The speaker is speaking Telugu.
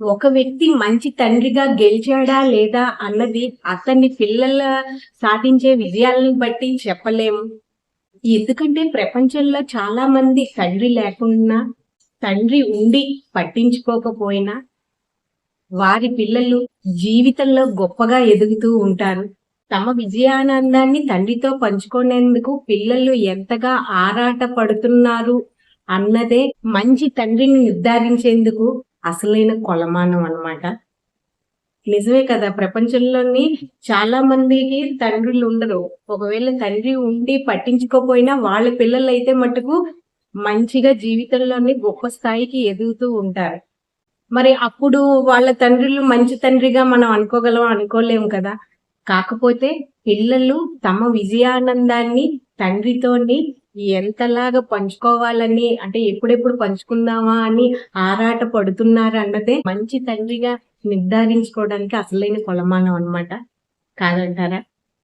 ఒక వ్యక్తి మంచి తండ్రిగా గెలిచాడా లేదా అన్నది అతన్ని పిల్లల సాధించే విజయాలను బట్టి చెప్పలేము. ఎందుకంటే ప్రపంచంలో చాలా మంది తండ్రి లేకుండా తండ్రి ఉండి పట్టించుకోకపోయినా వారి పిల్లలు జీవితంలో గొప్పగా ఎదుగుతూ ఉంటారు. తమ విజయానందాన్ని తండ్రితో పంచుకునేందుకు పిల్లలు ఎంతగా ఆరాట పడుతున్నారు అన్నదే మంచి తండ్రిని నిర్ధారించేందుకు అసలైన కొలమానం అన్నమాట. నిజమే కదా ప్రపంచంలోని చాలా మందికి తండ్రులు ఉండరు. ఒకవేళ తండ్రి ఉండి పట్టించుకోపోయినా వాళ్ళ పిల్లలు అయితే మటుకు మంచిగా జీవితంలోని గొప్ప స్థాయికి ఎదుగుతూ ఉంటారు. మరి అప్పుడు వాళ్ళ తండ్రులు మంచి తండ్రిగా మనం అనుకోగలం అనుకోలేము కదా. కాకపోతే పిల్లలు తమ విజయానందాన్ని తండ్రితోని ఎంతలాగా పంచుకోవాలని అంటే ఎప్పుడెప్పుడు పంచుకుందామా అని ఆరాట పడుతున్నారు అన్నదే మంచి తండ్రిగా నిర్ధారించుకోవడానికి అసలైన కొలమానం అన్నమాట. కాదంటారా?